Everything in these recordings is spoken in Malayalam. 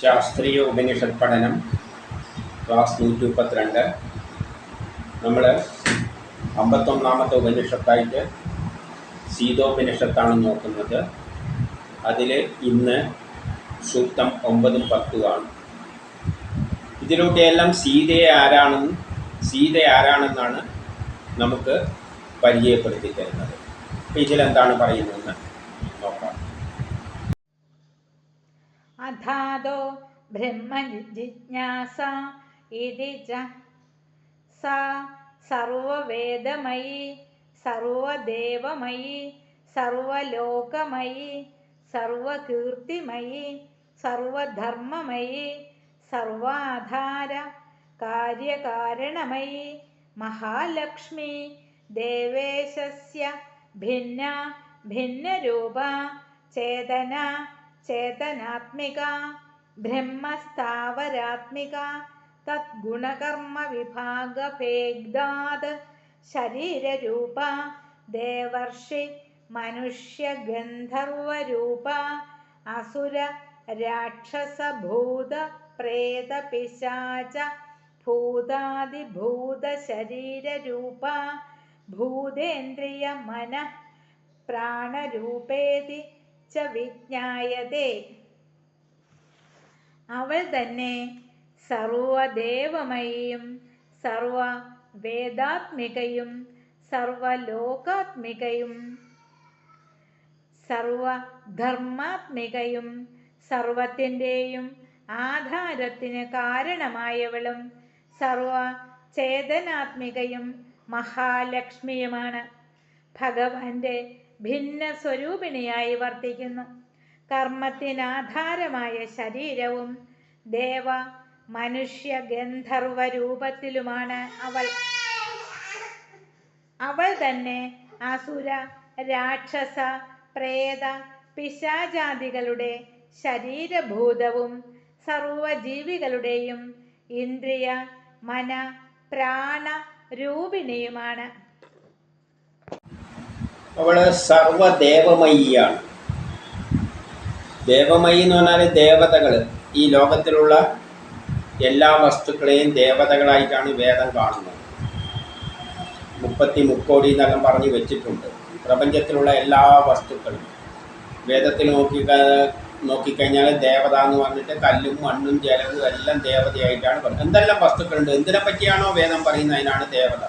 ശാസ്ത്രീയ ഉപനിഷത് പഠനം ക്ലാസ് നൂറ്റി മുപ്പത്തിരണ്ട് നമ്മൾ അമ്പത്തൊന്നാമത്തെ ഉപനിഷത്തായിട്ട് സീതോപനിഷത്താണ് നോക്കുന്നത്. അതിൽ ഇന്ന് സൂക്തം ഒമ്പതും പത്തുമാണ് ഇതിലൂടെയെല്ലാം സീതയെ ആരാണെന്ന് സീത ആരാണെന്നാണ് നമുക്ക് പരിചയപ്പെടുത്തി തരുന്നത്. ഇതിലെന്താണ് പറയുന്നതെന്ന് धादो ब्रह्मजिज्ञासा इति च सा सर्ववेदमयि सर्वदेवमयि सर्वलोकमयि सर्वकीर्तिमयि सर्वधर्ममयि सर्वाधारकार्यकारणमयि महालक्ष्मी देवेशस्य भिन्ना भिन्नरूपा चेतना ചേതനാത്മിക ബ്രഹ്മസ്ഥാവരാത്മിക തദ്ഗുണകർമ്മ വിഭാഗഭേദാത് ശരീരരൂപ ദേവർഷി മനുഷ്യ ഗന്ധർവരൂപ അസുര രാക്ഷസ ഭൂത പ്രേത പിശാച ഭൂതാദിഭൂത ശരീരരൂപ ഭൂതേന്ദ്രിയ മന പ്രാണരൂപേതി ച വിജ്ഞായതേ. അവൾ തന്നെ സർവദേവമയും സർവ വേദാത്മികയും സർവലോകാത്മികയും സർവധർമാത്മികയും സർവത്തിന്റെയും ആധാരത്തിന് കാരണമായവളും സർവ ചേതനാത്മികയും മഹാലക്ഷ്മിയുമാണ്. ഭഗവാന്റെ ഭിന്ന സ്വരൂപിണിയായി വർത്തിക്കുന്നു. കർമ്മത്തിനാധാരമായ ശരീരവും ദേവ മനുഷ്യ ഗന്ധർവ രൂപത്തിലുമാണ് അവൾ. അവൾ തന്നെ അസുര രാക്ഷസ പ്രേത പിശാചാദികളുടെ ശരീരഭൂതവും സർവജീവികളുടെയും ഇന്ദ്രിയ മന പ്രാണ രൂപിണിയുമാണ്. അവൾ സർവദേവമയിയാണ്. ദേവമയി എന്ന് പറഞ്ഞാൽ ദേവതകൾ ഈ ലോകത്തിലുള്ള എല്ലാ വസ്തുക്കളെയും ദേവതകളായിട്ടാണ് വേദം കാണുന്നത്. മുപ്പത്തി മുക്കോടി എന്നെല്ലാം പറഞ്ഞ് വെച്ചിട്ടുണ്ട്. പ്രപഞ്ചത്തിലുള്ള എല്ലാ വസ്തുക്കളും. വേദത്തിൽ നോക്കി നോക്കിക്കഴിഞ്ഞാൽ ദേവത എന്ന് പറഞ്ഞിട്ട് കല്ലും മണ്ണും ജലവും എല്ലാം ദേവതയായിട്ടാണ് പറയുന്നത് എന്തെല്ലാം വസ്തുക്കളുണ്ട്? എന്തിനെ പറ്റിയാണോ വേദം പറയുന്നത്? അതിനാണ് ദേവത.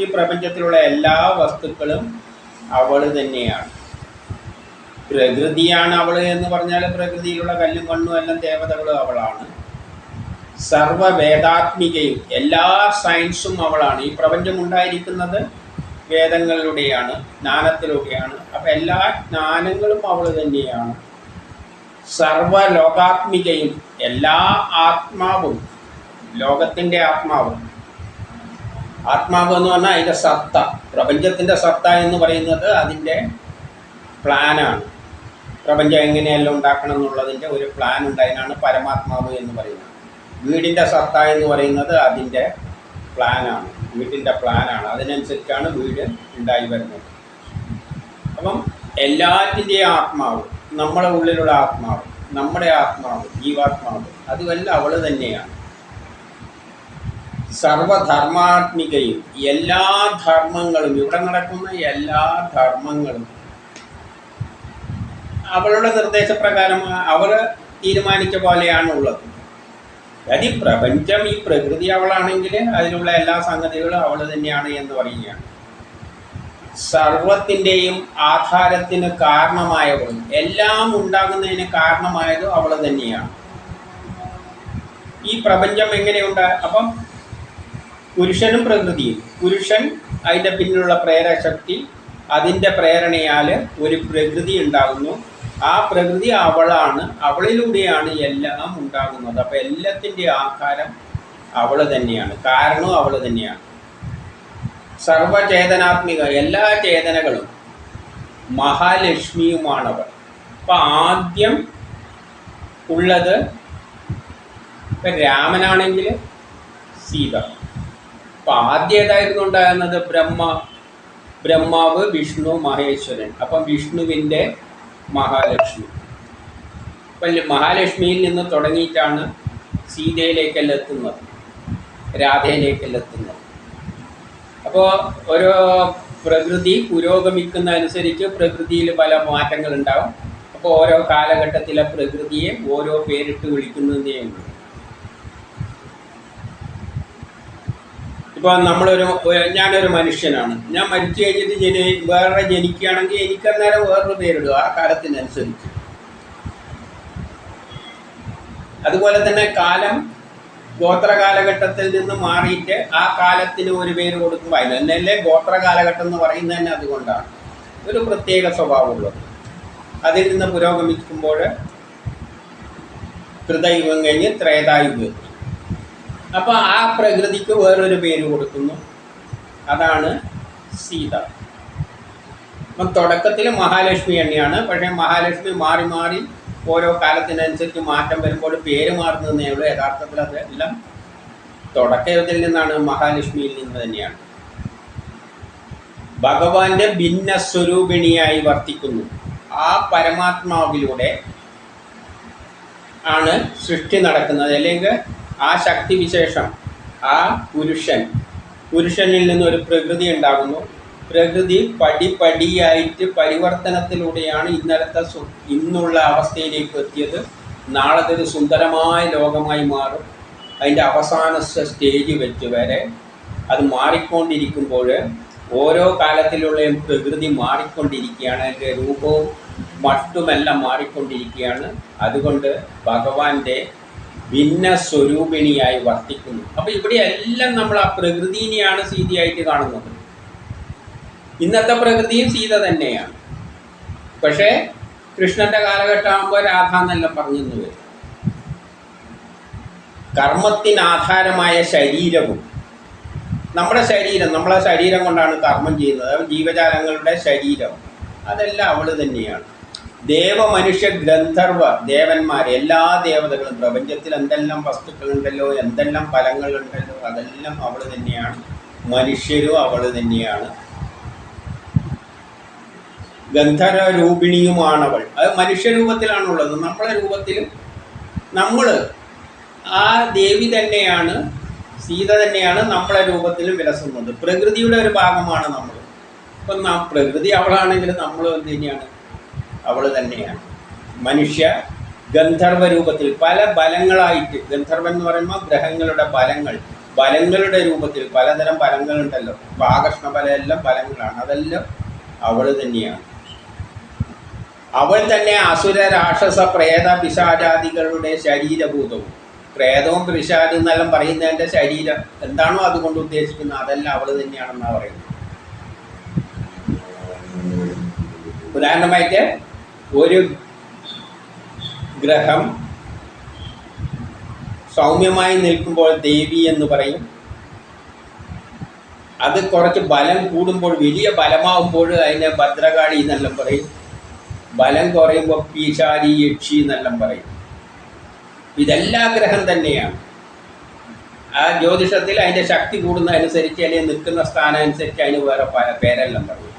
ഈ പ്രപഞ്ചത്തിലുള്ള എല്ലാ വസ്തുക്കളും അവൾ തന്നെയാണ്. പ്രകൃതിയാണ് അവൾ എന്ന് പറഞ്ഞാൽ പ്രകൃതിയിലുള്ള കല്ലും മണ്ണും എല്ലാം ദേവതകളും അവളാണ്. സർവ വേദാത്മികയും എല്ലാ സയൻസും അവളാണ്. ഈ പ്രപഞ്ചം ഉണ്ടായിരിക്കുന്നത് വേദങ്ങളിലൂടെയാണ് ജ്ഞാനത്തിലൂടെയാണ് അപ്പം എല്ലാ ജ്ഞാനങ്ങളും അവൾ തന്നെയാണ്. സർവലോകാത്മികയും എല്ലാ ആത്മാവും ലോകത്തിന്റെ ആത്മാവും ആത്മാവ് എന്ന് പറഞ്ഞാൽ അതിന്റെ സത്ത. പ്രപഞ്ചത്തിന്റെ സത്ത എന്ന് പറയുന്നത് അതിന്റെ പ്ലാനാണ്. പ്രപഞ്ചം എങ്ങനെയെല്ലാം ഉണ്ടാക്കണം എന്നുള്ളതിന്റെ ഒരു പ്ലാൻ ഉണ്ട്. അതിനാണ് പരമാത്മാവ് എന്ന് പറയുന്നത്. വീടിന്റെ സത്ത എന്ന് പറയുന്നത് അതിന്റെ പ്ലാനാണ്. വീട്ടിന്റെ പ്ലാനാണ്. അതിനനുസരിച്ചാണ് വീട് ഉണ്ടായി വരുന്നത്. അപ്പം എല്ലാറ്റിന്റെയും ആത്മാവ് നമ്മുടെ ഉള്ളിലുള്ള ആത്മാവ് നമ്മുടെ ആത്മാവ് ജീവാത്മാവ് അതുമല്ല അവൾ തന്നെയാണ്. സർവധർമാത്മികയും എല്ലാ ധർമ്മങ്ങളും ഇവിടെ നടക്കുന്ന എല്ലാ ധർമ്മങ്ങളും അവളുടെ നിർദ്ദേശപ്രകാരം അവർ തീരുമാനിച്ച പോലെയാണ് ഉള്ളത് ഈ പ്രപഞ്ചം ഈ പ്രകൃതി അവളാണെങ്കിൽ അതിലുള്ള എല്ലാ സംഗതികളും അവൾ തന്നെയാണ് എന്ന് പറയുകയാണ്. സർവത്തിന്റെയും ആധാരത്തിന് കാരണമായവളും എല്ലാം ഉണ്ടാകുന്നതിന് കാരണമായതും അവൾ തന്നെയാണ്. ഈ പ്രപഞ്ചം എങ്ങനെയുണ്ട്? അപ്പം പുരുഷനും പ്രകൃതിയും. പുരുഷൻ അതിന്റെ പിന്നിലുള്ള പ്രേരശക്തി അതിന്റെ പ്രേരണയാൽ ഒരു പ്രകൃതി ഉണ്ടാകുന്നു. ആ പ്രകൃതി അവളാണ്. അവളിലൂടെയാണ് എല്ലാം ഉണ്ടാകുന്നത്. അപ്പോൾ എല്ലാത്തിന്റെ ആധാരം അവൾ തന്നെയാണ്. കാരണവും അവൾ തന്നെയാണ്. സർവചേതനാത്മിക എല്ലാ ചേതനകളും മഹാലക്ഷ്മിയുമാണവൾ അപ്പം ആദ്യം ഉള്ളത് ഇപ്പം രാമനാണെങ്കിൽ സീത. അപ്പം ആദ്യം ഏതായിരുന്നു ഉണ്ടായിരുന്നത് ബ്രഹ്മ ബ്രഹ്മാവ് വിഷ്ണു മഹേശ്വരൻ. അപ്പം വിഷ്ണുവിന്റെ മഹാലക്ഷ്മി. അപ്പം മഹാലക്ഷ്മിയിൽ നിന്ന് തുടങ്ങിയിട്ടാണ് സീതയിലേക്കെല്ലാം എത്തുന്നത് രാധയിലേക്കെല്ലാം എത്തുന്നത്. അപ്പോൾ ഓരോ പ്രകൃതി പുരോഗമിക്കുന്ന അനുസരിച്ച് പ്രകൃതിയിൽ പല മാറ്റങ്ങൾ ഉണ്ടാവും അപ്പോൾ ഓരോ കാലഘട്ടത്തിലെ പ്രകൃതിയെ ഓരോ പേരിട്ട് വിളിക്കുന്നതേ ഉള്ളൂ. ഇപ്പോൾ നമ്മളൊരു ഞാനൊരു മനുഷ്യനാണ്. ഞാൻ മരിച്ചു കഴിഞ്ഞിട്ട് ജനി വേറെ ജനിക്കുകയാണെങ്കിൽ എനിക്കന്നേരം വേറൊരു പേരിടുക ആ കാലത്തിനനുസരിച്ച്. അതുപോലെ തന്നെ കാലം ഗോത്ര കാലഘട്ടത്തിൽ നിന്ന് മാറിയിട്ട് ആ കാലത്തിന് ഒരു പേര് കൊടുക്കുമ്പോൾ തന്നെയല്ലേ ഗോത്ര കാലഘട്ടം എന്ന് പറയുന്നത് തന്നെ അതുകൊണ്ടാണ്. ഒരു പ്രത്യേക സ്വഭാവമുള്ളത്. അതിൽ നിന്ന് പുരോഗമിക്കുമ്പോൾ കൃതയുഗം കഴിഞ്ഞ് ത്രേതായുഗം അപ്പോൾ ആ പ്രകൃതിക്ക് വേറൊരു പേര് കൊടുക്കുന്നു. അതാണ് സീത. അപ്പം തുടക്കത്തിൽ മഹാലക്ഷ്മി തന്നെയാണ് പക്ഷേ മഹാലക്ഷ്മി മാറി മാറി ഓരോ കാലത്തിനനുസരിച്ച് മാറ്റം വരുമ്പോൾ പേര് മാറുന്നതേ ഉള്ളൂ. യഥാർത്ഥത്തിൽ അതെല്ലാം തുടക്കത്തിൽ നിന്നാണ് മഹാലക്ഷ്മിയിൽ നിന്ന് തന്നെയാണ്. ഭഗവാന്റെ ഭിന്ന സ്വരൂപിണിയായി വർത്തിക്കുന്നു. ആ പരമാത്മാവിലൂടെ ആണ് സൃഷ്ടി നടക്കുന്നത്. അല്ലെങ്കിൽ ആ ശക്തിവിശേഷം ആ പുരുഷൻ. പുരുഷനിൽ നിന്ന് ഒരു പ്രകൃതി ഉണ്ടാകുന്നു. പ്രകൃതി പടിപടിയായിട്ട് പരിവർത്തനത്തിലൂടെയാണ് ഇന്നലത്തെ ഇന്നുള്ള അവസ്ഥയിലേക്ക് എത്തിയത്. നാളത്തെ ഒരു സുന്ദരമായ ലോകമായി മാറും. അതിന്റെ അവസാന സ്റ്റേജ് വെച്ച് വരെ അത് മാറിക്കൊണ്ടിരിക്കുമ്പോൾ ഓരോ കാലത്തിലുള്ളയും പ്രകൃതി മാറിക്കൊണ്ടിരിക്കുകയാണ്. അതിന്റെ രൂപവും മട്ടുമെല്ലാം മാറിക്കൊണ്ടിരിക്കുകയാണ്. അതുകൊണ്ട് ഭഗവാന്റെ ഭിന്ന സ്വരൂപിണിയായി വർത്തിക്കുന്നു. അപ്പോൾ ഇവിടെ എല്ലാം നമ്മൾ ആ പ്രകൃതിനെയാണ് സീതയായിട്ട് കാണുന്നത്. ഇന്നത്തെ പ്രകൃതിയും സീത തന്നെയാണ്. പക്ഷേ കൃഷ്ണന്റെ കാലഘട്ടമാകുമ്പോൾ രാധ എന്നെല്ലാം പറഞ്ഞു വരും കർമ്മത്തിനാധാരമായ ശരീരവും. നമ്മുടെ ശരീരം നമ്മളെ ശരീരം കൊണ്ടാണ് കർമ്മം ചെയ്യുന്നത്. ജീവജാലങ്ങളുടെ ശരീരം. അതെല്ലാം അവൾ തന്നെയാണ്. ദേവ മനുഷ്യ ഗന്ധർവ ദേവന്മാർ എല്ലാ ദേവതകളും പ്രപഞ്ചത്തിൽ എന്തെല്ലാം വസ്തുക്കളുണ്ടല്ലോ എന്തെല്ലാം ഫലങ്ങളുണ്ടല്ലോ അതെല്ലാം അവൾ തന്നെയാണ്. മനുഷ്യരും അവൾ തന്നെയാണ്. ഗന്ധർവ രൂപിണിയുമാണവൾ അത് മനുഷ്യരൂപത്തിലാണുള്ളത്. നമ്മളെ രൂപത്തിലും നമ്മൾ ആ ദേവി തന്നെയാണ് സീത തന്നെയാണ് നമ്മളെ രൂപത്തിലും വിലസുന്നത്. പ്രകൃതിയുടെ ഒരു ഭാഗമാണ് നമ്മൾ ഇപ്പം പ്രകൃതി അവളാണെങ്കിൽ നമ്മൾ എന്തു തന്നെയാണ്. അവൾ തന്നെയാണ്. മനുഷ്യ ഗന്ധർവ രൂപത്തിൽ പല ബലങ്ങളായിട്ട് ഗന്ധർവൻ എന്ന് പറയുമ്പോൾ ഗ്രഹങ്ങളുടെ ബലങ്ങൾ ബലങ്ങളുടെ രൂപത്തിൽ പലതരം ബലങ്ങളുണ്ടല്ലോ. ഇപ്പം ആകർഷണ ബലം എല്ലാം ബലങ്ങളാണ്. അതെല്ലാം അവൾ തന്നെയാണ്. അവൾ തന്നെ അസുര രാക്ഷസ പ്രേത പിശാചാദികളുടെ ശരീരഭൂതവും. പ്രേതവും പിശാചും എന്നെല്ലാം പറയുന്നതിന്റെ ശരീരം എന്താണോ അതുകൊണ്ട് ഉദ്ദേശിക്കുന്നത് അതെല്ലാം അവൾ തന്നെയാണെന്നാണ് പറയുന്നത്. ഉദാഹരണമായിട്ട് ഒരു ഗ്രഹം സൗമ്യമായി നിൽക്കുമ്പോൾ ദേവി എന്ന് പറയും. അത് കുറച്ച് ബലം കൂടുമ്പോൾ വലിയ ബലമാവുമ്പോൾ അതിനെ ഭദ്രകാളി എന്നെല്ലാം പറയും. ബലം കുറയുമ്പോൾ പീശാരി യക്ഷി എന്നെല്ലാം പറയും. ഇതെല്ലാ ഗ്രഹം തന്നെയാണ്. ആ ജ്യോതിഷത്തിൽ അതിന്റെ ശക്തി കൂടുന്നതനുസരിച്ച് അല്ലെങ്കിൽ നിൽക്കുന്ന സ്ഥാനം അനുസരിച്ച് അതിന് വേറെ പേരെല്ലാം പറയും.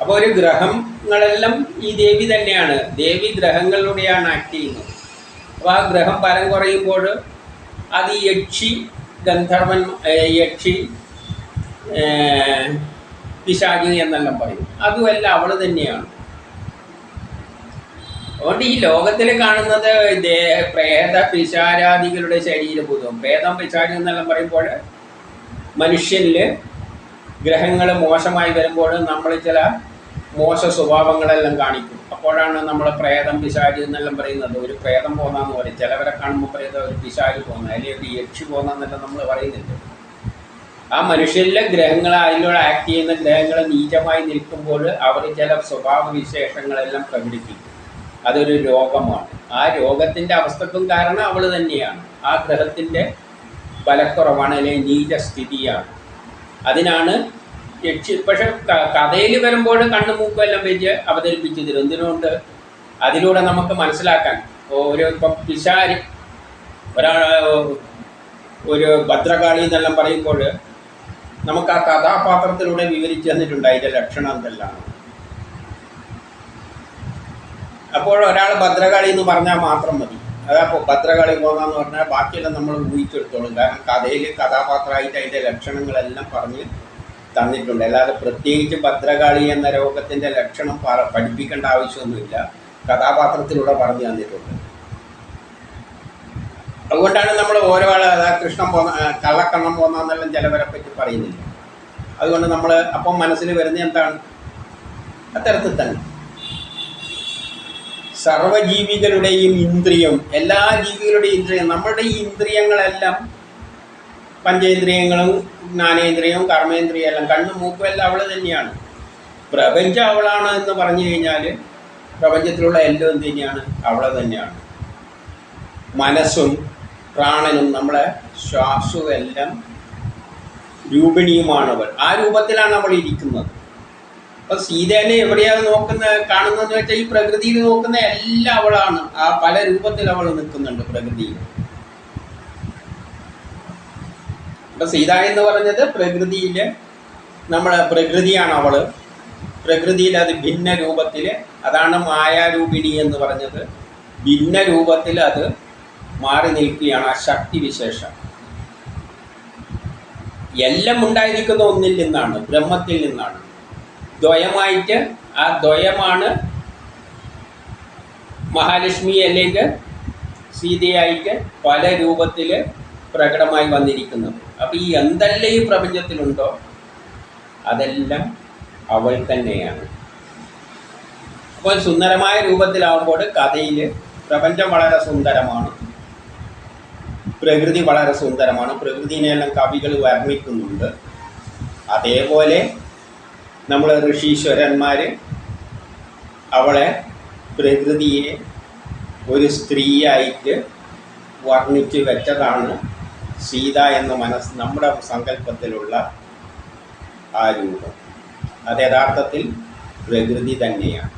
അപ്പോൾ ഒരു ഗ്രഹങ്ങളെല്ലാം ഈ ദേവി തന്നെയാണ്. ദേവി ഗ്രഹങ്ങളിലൂടെയാണ് ആക്ട് ചെയ്യുന്നത്. അപ്പോൾ ആ ഗ്രഹം ഫലം കുറയുമ്പോൾ അത് യക്ഷി ഗന്ധർവൻ യക്ഷി ഏ, പിശാചി എന്നെല്ലാം പറയും. അതുമല്ല അവൾ തന്നെയാണ്. അതുകൊണ്ട് ഈ ലോകത്തിൽ കാണുന്നത് പ്രേത പിശാരാദികളുടെ ശരീരഭൂതവും. പ്രേതം പിശാചി എന്നെല്ലാം പറയുമ്പോൾ മനുഷ്യനിൽ ഗ്രഹങ്ങൾ മോശമായി വരുമ്പോൾ നമ്മൾ ചില മോശ സ്വഭാവങ്ങളെല്ലാം കാണിക്കും. അപ്പോഴാണ് നമ്മൾ പ്രേതം പിശാരി എന്നെല്ലാം പറയുന്നത്. ഒരു പ്രേതം പോന്നാന്ന് പറയും. ചിലവരെ കാണുമ്പോൾ പറയുന്നത് ഒരു പിശാരി പോകുന്ന. അല്ലെങ്കിൽ ഒരു യക്ഷി പോകുന്നതെന്നെല്ലാം നമ്മൾ പറയുന്നുണ്ട്. ആ മനുഷ്യരിലെ ഗ്രഹങ്ങൾ അതിലൂടെ ആക്ട് ചെയ്യുന്ന ഗ്രഹങ്ങൾ നീചമായി നിൽക്കുമ്പോൾ അവർ ചില സ്വഭാവ വിശേഷങ്ങളെല്ലാം പ്രകടിപ്പിക്കും. അതൊരു രോഗമാണ്. ആ രോഗത്തിന്റെ അവസ്ഥക്കും കാരണം അവൾ തന്നെയാണ്. ആ ഗ്രഹത്തിന്റെ ബലക്കുറവാണ് അല്ലെങ്കിൽ നീചസ്ഥിതിയാണ്. അതിനാണ് യക്ഷി പക്ഷെ കഥയിൽ വരുമ്പോൾ കണ്ണു മൂക്കെല്ലാം വെച്ച് അവതരിപ്പിച്ചു തരും അതിലൂടെ നമുക്ക് മനസ്സിലാക്കാൻ ഒരു ഇപ്പം പിശാരി ഒരാൾ ഒരു ഭദ്രകാളി എന്നെല്ലാം പറയുമ്പോൾ നമുക്ക് ആ കഥാപാത്രത്തിലൂടെ വിവരിച്ചു തന്നിട്ടുണ്ട് അതിന്റെ ലക്ഷണം എന്തെല്ലാം. അപ്പോൾ ഒരാൾ ഭദ്രകാളി എന്ന് പറഞ്ഞാൽ മാത്രം മതി. അതപ്പോൾ ഭദ്രകാളി പോകാന്ന് പറഞ്ഞാൽ ബാക്കിയെല്ലാം നമ്മൾ ഊഹിച്ചെടുത്തോളും. കാരണം കഥയിൽ കഥാപാത്രമായിട്ട് അതിന്റെ ലക്ഷണങ്ങളെല്ലാം പറഞ്ഞ് തന്നിട്ടുണ്ട്. അല്ലാതെ പ്രത്യേകിച്ച് ഭദ്രകാളി എന്ന രോഗത്തിന്റെ ലക്ഷണം പഠിപ്പിക്കേണ്ട ആവശ്യമൊന്നുമില്ല. കഥാപാത്രത്തിലൂടെ പറഞ്ഞു തന്നിട്ടുണ്ട്. അതുകൊണ്ടാണ് നമ്മൾ ഓരോ അതാ കൃഷ്ണൻ പോന്ന കള്ളക്കണ്ണം പോന്നെന്നെല്ലാം ചിലവരെ പറ്റി പറയുന്നില്ല. അതുകൊണ്ട് നമ്മൾ അപ്പം മനസ്സിൽ വരുന്നത് എന്താണ്? അത്തരത്തിൽ തന്നെ. സർവജീവികളുടെയും ഇന്ദ്രിയം എല്ലാ ജീവികളുടെയും ഇന്ദ്രിയം നമ്മുടെ ഈ ഇന്ദ്രിയങ്ങളെല്ലാം പഞ്ചേന്ദ്രിയങ്ങളും ജ്ഞാനേന്ദ്രിയവും കർമ്മേന്ദ്രിയം എല്ലാം കണ്ണും മൂക്കും എല്ലാം അവൾ തന്നെയാണ്. പ്രപഞ്ചം അവളാണ് എന്ന് പറഞ്ഞു കഴിഞ്ഞാൽ പ്രപഞ്ചത്തിലുള്ള എല്ലാം തന്നെയാണ് അവളെ തന്നെയാണ്. മനസ്സും പ്രാണനും നമ്മളെ ശ്വാസവും എല്ലാം രൂപിണിയുമാണവൾ. ആ രൂപത്തിലാണ് അവൾ ഇരിക്കുന്നത്. അപ്പൊ സീതേനെ എവിടെയാണ് നോക്കുന്ന കാണുന്നതെന്ന് വെച്ചാൽ ഈ പ്രകൃതിയിൽ നോക്കുന്ന എല്ലാം അവളാണ്. ആ പല രൂപത്തിൽ അവൾ നിൽക്കുന്നുണ്ട് പ്രകൃതിയിൽ. അപ്പൊ സീത എന്ന് പറഞ്ഞത് പ്രകൃതിയിൽ നമ്മളെ പ്രകൃതിയാണ് അവൾ. പ്രകൃതിയിൽ അത് ഭിന്ന രൂപത്തിൽ അതാണ് മായാരൂപിണി എന്ന് പറഞ്ഞത്. ഭിന്ന രൂപത്തിൽ അത് മാറി നിൽക്കുകയാണ് ആ ശക്തി വിശേഷം. എല്ലാം ഉണ്ടായിരിക്കുന്ന ഒന്നിൽ നിന്നാണ് ബ്രഹ്മത്തിൽ നിന്നാണ്. ദ്വയമായിട്ട് ആ ദ്വയമാണ് മഹാലക്ഷ്മി അല്ലെങ്കിൽ സീതയായിട്ട് പല രൂപത്തിൽ പ്രകടമായി വന്നിരിക്കുന്നത്. അപ്പോൾ ഈ എന്തെല്ലാം ഈ പ്രപഞ്ചത്തിലുണ്ടോ അതെല്ലാം അവൾ തന്നെയാണ്. അപ്പോൾ സുന്ദരമായ രൂപത്തിലാവുമ്പോൾ കഥയിൽ പ്രപഞ്ചം വളരെ സുന്ദരമാണ്. പ്രകൃതി വളരെ സുന്ദരമാണ്. പ്രകൃതിനെല്ലാം കവികൾ വർണിക്കുന്നുണ്ട്. അതേപോലെ നമ്മൾ ഋഷീശ്വരന്മാർ അവളെ പ്രകൃതിയെ ഒരു സ്ത്രീയായിട്ട് വർണിച്ച് വെച്ചതാണ് സീത എന്ന മനസ്സ് നമ്മുടെ സങ്കല്പത്തിലുള്ള ആ രൂപം. അത് യഥാർത്ഥത്തിൽ പ്രകൃതി തന്നെയാണ്.